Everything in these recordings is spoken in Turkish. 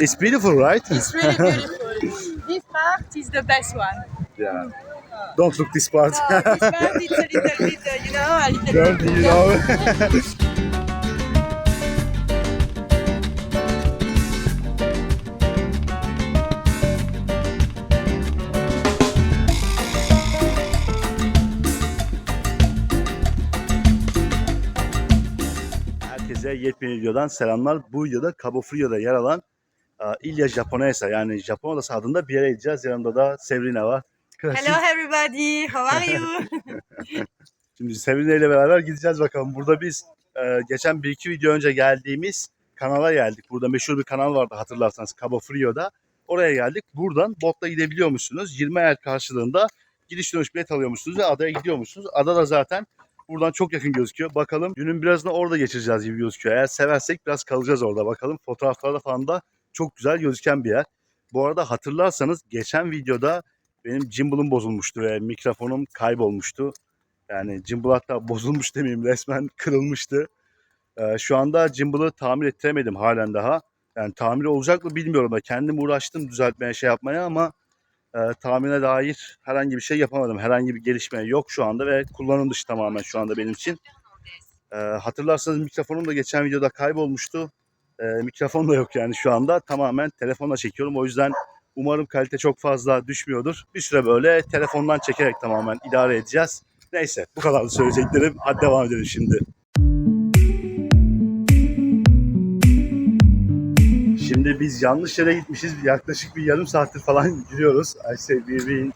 It's beautiful, right? It's really beautiful. this part is the best one. yeah. Don't look this part. Uh, this part is a little bit, uh, you know, a little Girl, bit. you know. Herkese yepyeni videodan selamlar. Bu videoda Cabo Frio'da yer alan Ilha Japonesa yani Japon adası adında bir yere gideceğiz. Yanımda da Severina var. Klasik. Hello everybody, how are you? Şimdi Severina ile beraber gideceğiz bakalım. Burada biz e, geçen bir iki video önce geldiğimiz kanala geldik. Burada meşhur bir kanal vardı hatırlarsanız Cabo Frio'da. Oraya geldik. Buradan botla gidebiliyormuşsunuz. 20 el karşılığında gidiş dönüş bilet alıyormuşsunuz ve adaya gidiyormuşsunuz. Ada da zaten buradan çok yakın gözüküyor. Bakalım günün birazını orada geçireceğiz gibi gözüküyor. Eğer seversek biraz kalacağız orada. Bakalım fotoğraflarda falan da çok güzel gözüken bir yer. Bu arada hatırlarsanız geçen videoda benim gimbal'ım bozulmuştu ve mikrofonum kaybolmuştu. Yani gimbal hatta bozulmuş demeyeyim resmen kırılmıştı. Ee, şu anda gimbal'ı tamir ettiremedim halen daha. Yani tamir olacak mı bilmiyorum da kendim uğraştım düzeltmeye şey yapmaya ama e, tamirine dair herhangi bir şey yapamadım. Herhangi bir gelişme yok şu anda ve kullanım dışı tamamen şu anda benim için. Ee, hatırlarsanız mikrofonum da geçen videoda kaybolmuştu. Ee, mikrofon da yok yani şu anda. Tamamen telefonla çekiyorum. O yüzden umarım kalite çok fazla düşmüyordur. Bir süre böyle telefondan çekerek tamamen idare edeceğiz. Neyse bu kadar da söyleyeceklerim. Hadi devam edelim şimdi. Şimdi biz yanlış yere gitmişiz. Yaklaşık bir yarım saattir falan gidiyoruz. I say we in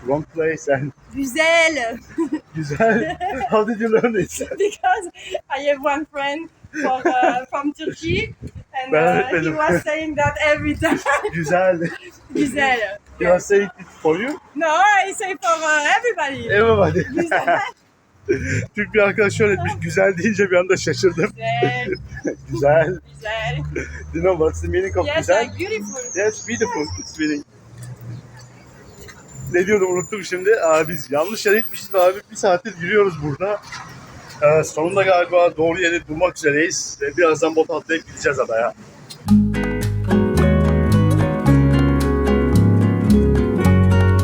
wrong place and Güzel, güzel. How did you learn it? because I have one friend for, uh, from Turkey and Ben uh, he öğretmenim. was saying that every time. güzel. Güzel. You are saying it for you? No, I say for uh, everybody. Everybody. Güzel. Türk bir arkadaş şöyle etmiş. Güzel deyince bir anda şaşırdım. Güzel. güzel. Güzel. You know what's the meaning of Yes, güzel? uh, beautiful. Yes, beautiful. It's meaning. Ne diyordum unuttum şimdi. Abi biz yanlış yere gitmişiz abi bir saattir yürüyoruz burada. Ee, sonunda galiba doğru yere bulmak üzereyiz. Birazdan bot atlayıp gideceğiz adaya.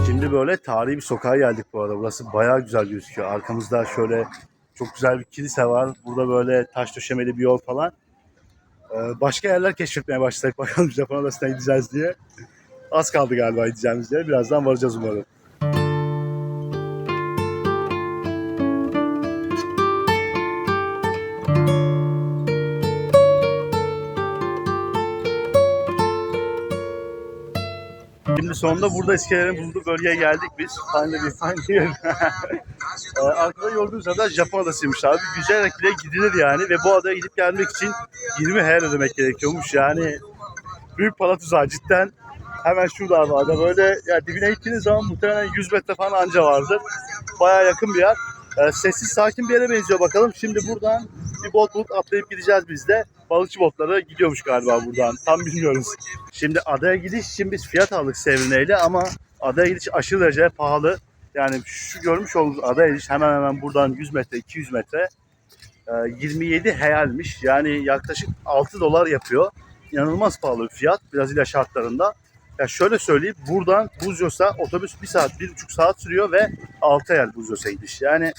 Şimdi böyle tarihi bir sokağa geldik bu arada. Burası bayağı güzel gözüküyor. Arkamızda şöyle çok güzel bir kilise var. Burada böyle taş döşemeli bir yol falan. Ee, başka yerler keşfetmeye başladık. Bakalım Japon adasına gideceğiz diye. Az kaldı galiba gideceğimiz yere. Birazdan varacağız umarım. Sonunda burada iskelelerin bulunduğu bölgeye geldik biz. Finally find here. Ee, Arkada gördüğünüz ada Japon adasıymış abi. Yüzerek bile gidilir yani ve bu adaya gidip gelmek için 20 her ödemek gerekiyormuş. Yani büyük para tuzağı cidden. Hemen şurada abi ada böyle ya dibine gittiğiniz zaman muhtemelen 100 metre falan anca vardır. Baya yakın bir yer. Ee, sessiz sakin bir yere benziyor bakalım. Şimdi buradan bir bot bulup atlayıp gideceğiz biz de. Balıkçı botları gidiyormuş galiba buradan. Tam bilmiyoruz. Şimdi adaya gidiş için biz fiyat aldık Sevrine'yle ama adaya gidiş aşırı derece pahalı. Yani şu görmüş olduğunuz adaya gidiş hemen hemen buradan 100 metre 200 metre e, 27 heyalmiş. Yani yaklaşık 6 dolar yapıyor. İnanılmaz pahalı bir fiyat Brezilya şartlarında. Ya şöyle söyleyeyim buradan Buzios'a otobüs 1 saat 1,5 saat sürüyor ve 6 heyal Buzios'a gidiş. Yani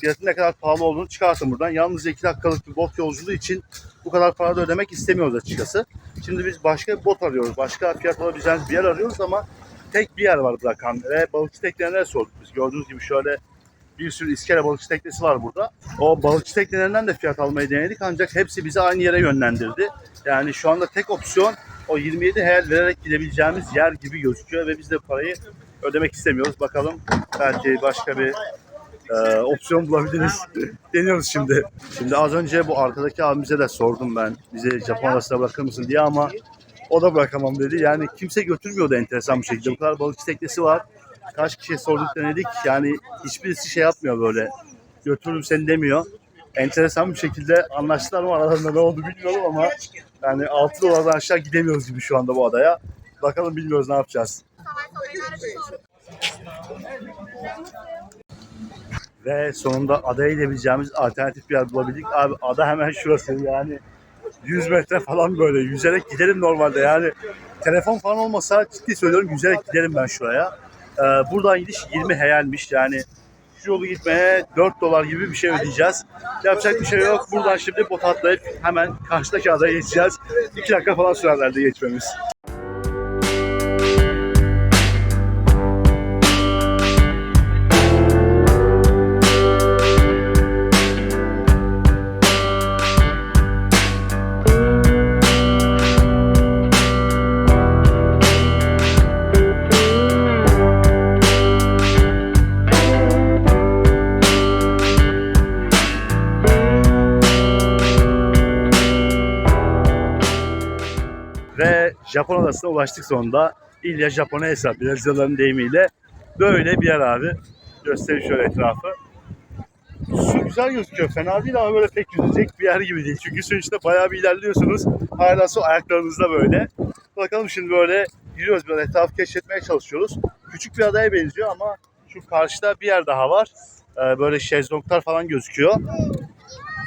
fiyatın ne kadar pahalı olduğunu çıkartın buradan. Yalnızca 2 dakikalık bir bot yolculuğu için bu kadar para da ödemek istemiyoruz açıkçası. Şimdi biz başka bir bot arıyoruz. Başka fiyat alabileceğimiz bir yer arıyoruz ama tek bir yer var bırakan. Ve balıkçı teknelerine sorduk biz. Gördüğünüz gibi şöyle bir sürü iskele balıkçı teknesi var burada. O balıkçı teknelerinden de fiyat almayı denedik ancak hepsi bizi aynı yere yönlendirdi. Yani şu anda tek opsiyon o 27 heyel vererek gidebileceğimiz yer gibi gözüküyor ve biz de parayı ödemek istemiyoruz. Bakalım belki başka bir e, opsiyon bulabiliriz. Deniyoruz şimdi. Şimdi az önce bu arkadaki abimize de sordum ben. Bizi Japon adasına bırakır mısın diye ama o da bırakamam dedi. Yani kimse götürmüyordu enteresan bir şekilde. Bu kadar balıkçı teknesi var. Kaç kişiye sorduk denedik. Yani hiçbirisi şey yapmıyor böyle. Götürürüm seni demiyor. Enteresan bir şekilde anlaştılar mı aralarında ne oldu bilmiyorum ama yani 6 dolardan aşağı gidemiyoruz gibi şu anda bu adaya. Bakalım bilmiyoruz ne yapacağız. Ve sonunda adaya gidebileceğimiz alternatif bir yer bulabildik. Abi ada hemen şurası yani 100 metre falan böyle yüzerek giderim normalde yani. Telefon falan olmasa ciddi söylüyorum yüzerek giderim ben şuraya. Ee, buradan gidiş 20 heyelmiş yani şu yolu gitmeye 4 dolar gibi bir şey ödeyeceğiz. Yapacak bir şey yok. Buradan şimdi bot atlayıp hemen karşıdaki adaya geçeceğiz. 2 dakika falan sürer geçmemiz. Japon adasına ulaştık sonunda. İlya Japonesa, Brezilyalıların deyimiyle. Böyle bir yer abi. Göstereyim şöyle etrafı. Su güzel gözüküyor. Fena değil ama böyle pek yüzecek bir yer gibi değil. Çünkü suyun içinde bayağı bir ilerliyorsunuz. Hala su ayaklarınızda böyle. Bakalım şimdi böyle yürüyoruz böyle etrafı keşfetmeye çalışıyoruz. Küçük bir adaya benziyor ama şu karşıda bir yer daha var. Ee, böyle şezlonglar falan gözüküyor.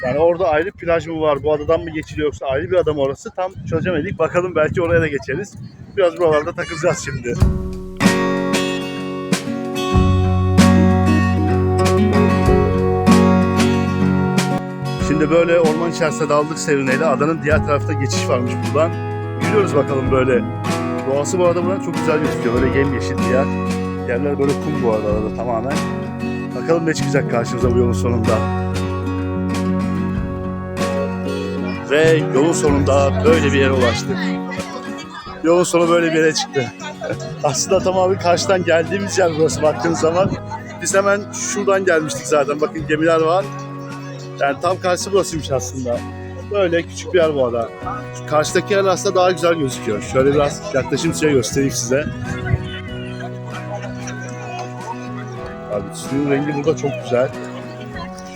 Yani orada ayrı plaj mı var, bu adadan mı geçiliyor yoksa ayrı bir ada mı orası tam çözemedik. Bakalım belki oraya da geçeriz. Biraz buralarda takılacağız şimdi. Şimdi böyle orman içerisinde daldık serineyle. Adanın diğer tarafta geçiş varmış buradan. Yürüyoruz bakalım böyle. Doğası bu arada buranın çok güzel gözüküyor. Böyle yemyeşil bir yer. Yerler böyle kum bu arada tamamen. Bakalım ne çıkacak karşımıza bu yolun sonunda. Ve yolun sonunda böyle bir yere ulaştık. Yolun sonu böyle bir yere çıktı. Aslında tamamen karşıdan geldiğimiz yer burası baktığınız zaman. Biz hemen şuradan gelmiştik zaten. Bakın gemiler var. Yani tam karşısı burasıymış aslında. Böyle küçük bir yer bu arada. Karşıdaki yer aslında daha güzel gözüküyor. Şöyle biraz yaklaşım size göstereyim size. Abi suyun rengi burada çok güzel.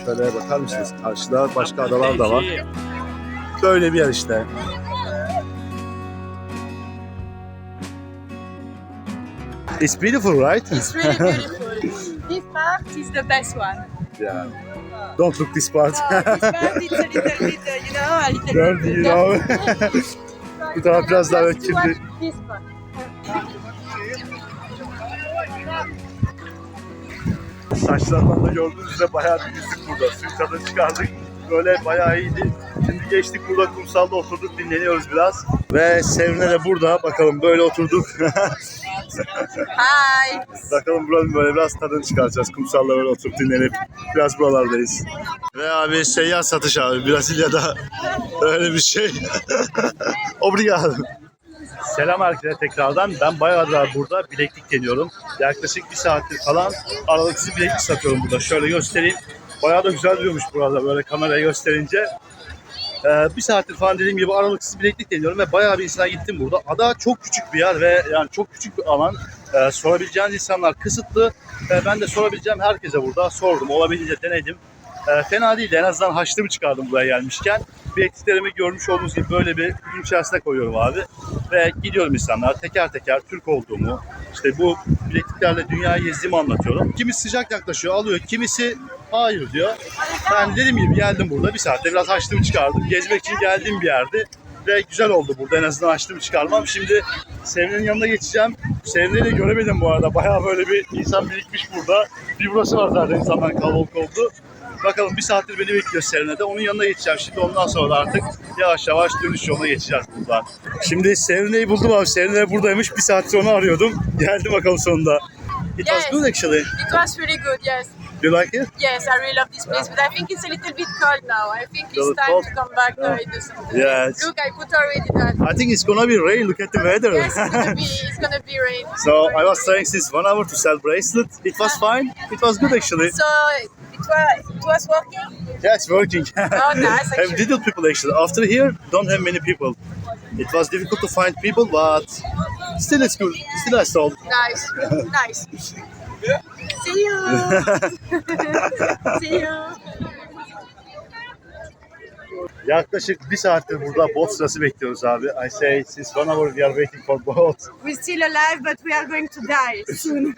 Şöyle bakar mısınız? Karşıda başka adalar da var. Böyle bir yer işte. It's beautiful, right? It's really beautiful. this part is the best one. Yeah. Don't look this part. Uh, this part is a little bit, you know, a little Dirty, bit. you know. Bu taraf biraz daha watch This part. Saçlardan da gördüğünüz üzere bayağı bir yüzdük burada. Tadını çıkardık. Böyle bayağı iyiydi. Şimdi geçtik burada kumsalda oturduk dinleniyoruz biraz. Ve Sevne de burada. Bakalım böyle oturduk. Hi. Bakalım buranın böyle biraz tadını çıkaracağız. Kumsalda böyle oturup dinlenip biraz buralardayız. Ve abi seyyar satış abi. Brezilya'da öyle bir şey. Obrigado. Selam herkese tekrardan. Ben bayağıdır burada bileklik deniyorum. Yaklaşık bir saattir falan aralıksız bileklik satıyorum burada. Şöyle göstereyim. Bayağı da güzel duruyormuş burada böyle kameraya gösterince. Ee, bir saattir falan dediğim gibi aralıksız bileklik deniyorum ve bayağı bir insana gittim burada. Ada çok küçük bir yer ve yani çok küçük bir alan. Ee, sorabileceğiniz insanlar kısıtlı. Ee, ben de sorabileceğim herkese burada sordum. Olabildiğince denedim. Ee, fena değildi. En azından haçlımı çıkardım buraya gelmişken. Bilekliklerimi görmüş olduğunuz gibi böyle bir ürün içerisine koyuyorum abi. Ve gidiyorum insanlar teker teker Türk olduğumu, işte bu bilekliklerle dünyayı gezdiğimi anlatıyorum. Kimisi sıcak yaklaşıyor, alıyor. Kimisi hayır diyor. Ben dediğim gibi geldim burada bir saatte biraz haçlımı çıkardım. Gezmek için geldiğim bir yerdi. Ve güzel oldu burada en azından haçlımı çıkarmam. Şimdi Sevri'nin yanına geçeceğim. Sevri'yi de göremedim bu arada. Bayağı böyle bir insan birikmiş burada. Bir burası var zaten insanlar kalabalık oldu. Bakalım bir saattir beni bekliyor Serena'da. Onun yanına geçeceğim şimdi. Ondan sonra artık yavaş yavaş dönüş yoluna geçeceğiz buradan. Şimdi Serena'yı buldum abi. Serena buradaymış. Bir saat sonra arıyordum. Geldi bakalım sonunda. It was Yes. good actually. It was really good, yes. You like it? Yes, I really love this place, but I think it's a little bit cold now. I think it's time cold? to come back uh, and do something. Yes. Look, I put already that. I think it's gonna be rain. Look at the weather. Yes, it's gonna be, it's gonna be rain. so I was trying since one hour to sell bracelet. It was fine. It was good actually. So it was, it was working. Yeah, it's working. Oh, nice, have actually. little people actually. After here, don't have many people. It was difficult to find people, but still it's good. Still I sold. Nice, nice. See you. See you. Yaklaşık bir saattir burada bot sırası bekliyoruz abi. I say since one hour we are waiting for boat. We're still alive, but we are going to die soon.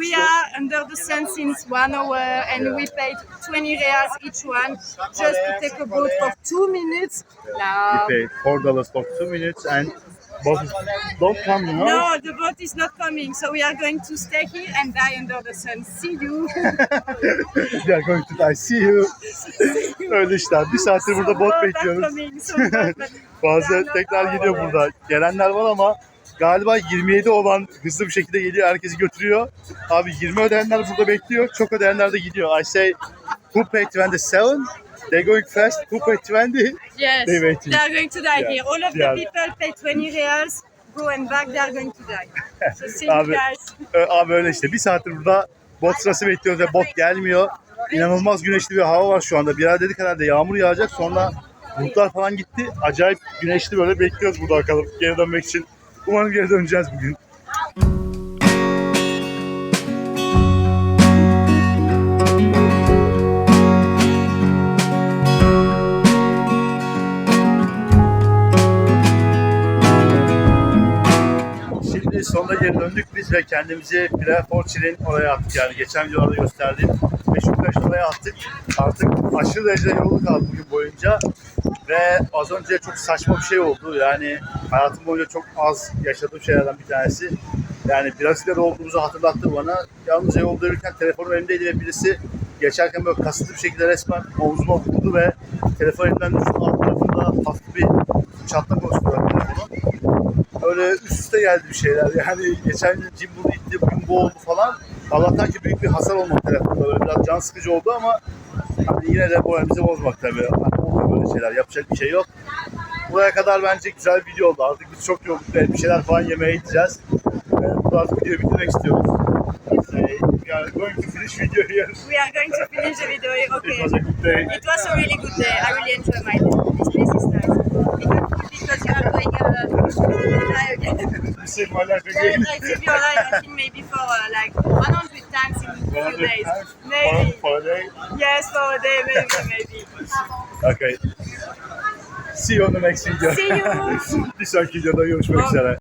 we are under the sun since one hour, and we paid 20 reals each one just to take a boat for two minutes. No. We pay four dollars for two minutes and boat don't come. No, the boat is not coming, so we are going to stay here and die under the sun. See you. we are going to die. See you. Öyle işte. Bir saattir burada bot bekliyoruz. coming, so Bazı tekrar geliyor burada. Gelenler var ama galiba 27 olan hızlı bir şekilde geliyor. Herkesi götürüyor. Abi 20 ödeyenler burada bekliyor. Çok ödeyenler de gidiyor. I say who paid 27? They going fast. Who paid 20? Yes, They waiting. they are going to die Yeah. here. All of the Yeah. people pay 20 reals, go and back, they are going to die. So see you Abi, guys. Ee, Abi öyle işte. Bir saattir burada bot sırası bekliyoruz ve bot gelmiyor. İnanılmaz güneşli bir hava var şu anda. Birer dedik herhalde yağmur yağacak. Sonra bulutlar falan gitti. Acayip güneşli böyle bekliyoruz burada bakalım geri dönmek için. Umarım geri döneceğiz bugün. Sonunda geri döndük biz ve kendimizi Preforçi'nin oraya attık. Yani geçen videolarda gösterdiğim Beşiktaş'ın oraya attık. Artık aşırı derecede yorulduk abi bugün boyunca. Ve az önce çok saçma bir şey oldu. Yani hayatım boyunca çok az yaşadığım şeylerden bir tanesi. Yani Brezilya'da olduğumuzu hatırlattı bana. Yalnız yolda yürürken telefonum elimdeydi ve birisi geçerken böyle kasıtlı bir şekilde resmen omzuma vurdu ve telefon elimden düştü. Alt tarafında hafif bir çatlak oluştu öyle üst üste geldi bir şeyler. Yani geçen gün Jim bunu itti, bugün bu oldu falan. Allah'tan ki büyük bir hasar olmadı telefonda. Böyle biraz can sıkıcı oldu ama hani yine de moralimizi bozmak tabii. Hani böyle şeyler. Yapacak bir şey yok. Buraya kadar bence güzel bir video oldu. Artık biz çok yorulduk bir şeyler falan yemeye gideceğiz. Ee, burada artık videoyu bitirmek istiyoruz. Ee, we are going to finish video here. We are going to finish the video. It Okay. was a good day. It was a really good day. I really enjoy my day. This place is because you are going uh, die again. You saved my life Yes, again. I saved your life, I think maybe for uh, like 100 times in a few days. For, Maybe. for a day. Yes, for a day, maybe, maybe. Okay. See you on the next video. See you. bir sonraki videoda görüşmek üzere.